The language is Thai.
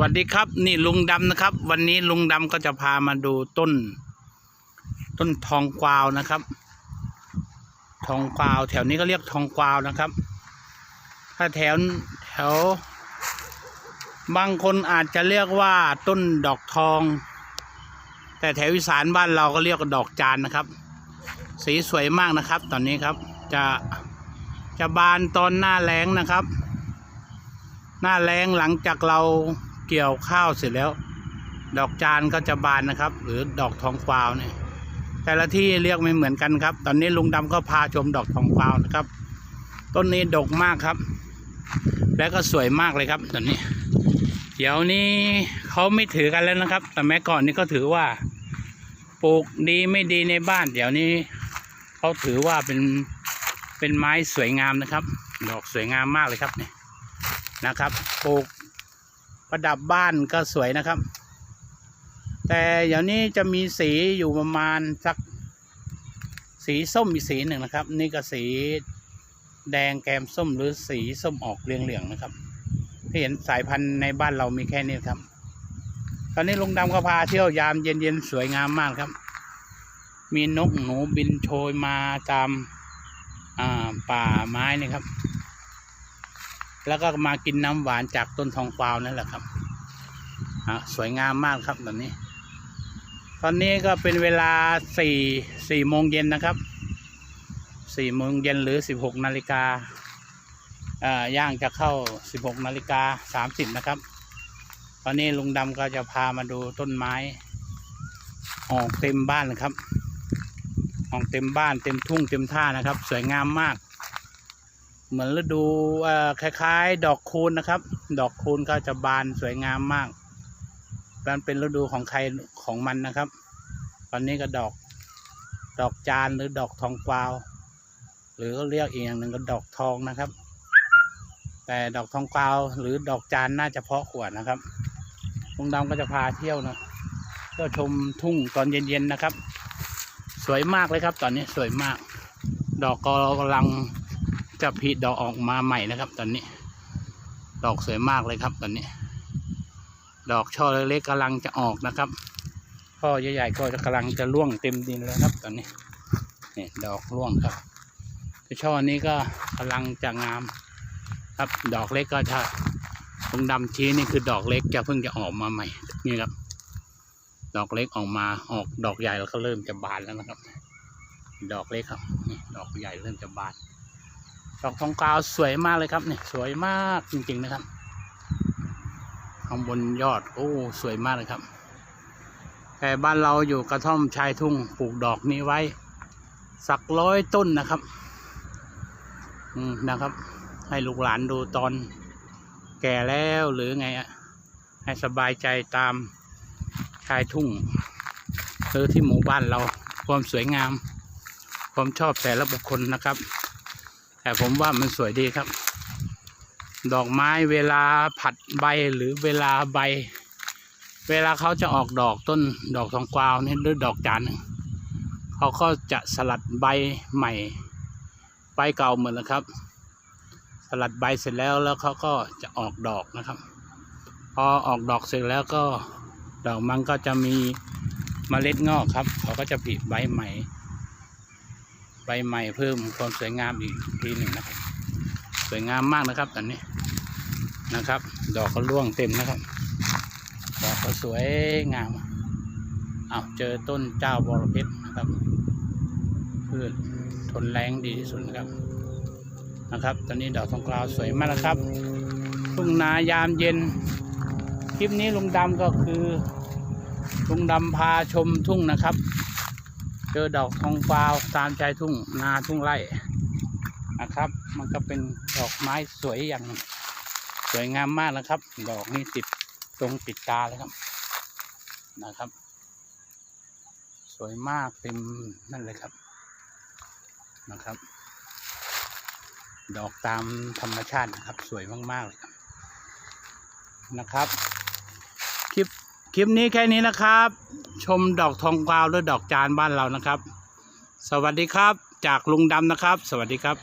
วัสดีครับ นี่ลุงดำนะครับ วันนี้ลุงดำก็จะพามาดูต้น ต้นทองกวาวนะครับ ทองกวาว แถวนี้ก็เรียกทองกวาวนะครับ ถ้าแถวแถว บางคนอาจจะเรียกว่าต้นดอกทอง แต่แถวอีสานบ้านเราก็เรียกว่าดอกจานนะครับ สีสวยมากนะครับ ตอนนี้ครับ จะจะบานตอนหน้าแล้งนะครับหน้าแล้งหลังจากเรา เกี่ยวข้าวเสร็จแล้ว ดอกจานก็จะบานนะครับ หรือดอกทองกวาวเนี่ยแต่ละที่เรียกไม่เหมือนกันครับ ตอนนี้ลุงดำก็พาชมดอกทองกวาวนะครับ ต้นนี้ดกมากครับ และก็สวยมากเลยครับตอนนี้ เดี๋ยวนี้เขาไม่ถือกันแล้วนะครับ แต่แม้ก่อนนี้ก็ถือว่าปลูกดีไม่ดีในบ้าน เดี๋ยวนี้เขาถือว่าเป็นเป็นไม้สวยงามนะครับ ดอกสวยงามมากเลยครับเนี่ยนะครับ ปลูก ประดับบ้านก็สวยนะครับ แต่เดี๋ยวนี้จะมีสีอยู่ประมาณสักสีส้มอีกสีหนึ่งนะครับ นี่ก็สีแดงแกมส้มหรือสีส้มออกเหลืองๆนะครับ ที่เห็นสายพันธุ์ในบ้านเรามีแค่นี้ครับ ตอนนี้ลุงดำก็พาเที่ยวยามเย็นๆสวยงามมากครับ มีนกหนูบินโชยมาตามป่าไม้นี่ครับ แล้วก็มากินน้ำหวานจากต้นทองกวาวนั่นแหละครับสวยงามมากครับตอนนี้ ตอนนี้ก็เป็นเวลาสี่สี่โมงเย็นนะครับสี่โมงเย็นหรือสิบหกนาฬิกาอ่าย่างจะเข้าสิบหกนาฬิกาสามสิบนะครับ ตอนนี้ลุงดำก็จะพามาดูต้นไม้ ออกเต็มบ้านนะครับ ออกเต็มบ้านเต็มทุ่งเต็มท่านะครับ สวยงามมาก เหมือนฤดูคล้ายๆ ดอกคูณนะครับ ดอกคูณก็จะบานสวยงามมากมันเป็นฤดูของใครของมันนะครับ ตอนนี้ก็ดอก ดอกจานหรือดอกทองกวาว หรือเรียกอีกอย่างหนึ่งก็ดอกทองนะครับ แต่ดอกทองกวาวหรือดอกจานน่าจะเพาะขวดนะครับลุงดำก็จะพาเที่ยวนะเที่ยวชมทุ่งตอนเย็นๆนะครับ สวยมากเลยครับ ตอนนี้สวยมาก ดอกก็กำลัง จะผลิดอกออกมาใหม่นะครับ ตอนนี้ ดอกสวยมากเลยครับ ตอนนี้ ดอกช่อเล็กๆกำลังจะออกนะครับช่อใหญ่ๆก็จะกำลังจะร่วงเต็มดินแล้วครับ ตอนนี้นี่ดอกร่วงครับช่อนี้ก็กำลังจะงาม ครับดอกเล็กก็จะตรงดำชี้นี่คือดอกเล็กจะเพิ่งจะออกมาใหม่นี่ครับ ดอกเล็กออกมาออกดอกใหญ่แล้วก็เริ่มจะบานแล้วนะครับ ดอกเล็กครับดอกใหญ่เริ่มจะบาน ดอกทองกาวสวยมากเลยครับนี่สวยมากจริงๆนะครับข้างบนยอดโอ้สวยมากเลยครับ แต่บ้านเราอยู่กระท่อมชายทุ่งปลูกดอกนี้ไว้ สักร้อยต้นนะครับ อืมนะครับ ให้ลูกหลานดูตอนแก่แล้วหรือไงอะให้สบายใจตามชายทุ่งหรือที่หมู่บ้านเราความสวยงาม ความชอบแต่ละบุคคลนะครับ แต่ผมว่ามันสวยดีครับ ดอกไม้เวลาผัดใบหรือเวลาใบ เวลาเขาจะออกดอกต้นดอกทองกวาวนี่หรือดอกจานหนึ่งเขาก็จะสลัดใบใหม่ ใบเก่าหมดแล้วครับ สลัดใบเสร็จแล้วแล้วเขาก็จะออกดอกนะครับ พอออกดอกเสร็จแล้วก็ดอกมันก็จะมีเมล็ดงอกครับ เขาก็จะผลิใบใหม่ ใบใหม่เพิ่มความสวยงามอีกทีหนึ่งนะครับ สวยงามมากนะครับตอนนี้นะครับ ดอกก็ร่วงเต็มนะครับ ดอกก็สวยงามอ้าวเจอต้นเจ้าบอระเพ็ดนะครับพืชทนแรงดีที่สุดนะครับนะครับ ตอนนี้ดอกทองกวาวสวยมากนะครับทุ่งนายามเย็น คลิปนี้ลุงดำก็คือลุงดำพาชมทุ่งนะครับ เจอดอกทองกวาวตามใจทุ่งนาทุ่งไร่นะครับ มันก็เป็นดอกไม้สวยอย่างหนึ่งสวยงามมากนะครับ ดอกนี้ติดตรงติดตาเลยครับนะครับ สวยมากเต็มนั่นเลยครับนะครับ ดอกตามธรรมชาตินะครับ สวยมากๆเลยครับนะครับ คลิป คลิปนี้แค่นี้นะครับ ชมดอกทองกวาวหรือดอกจานบ้านเรานะครับ สวัสดีครับ จากลุงดำนะครับ สวัสดีครับ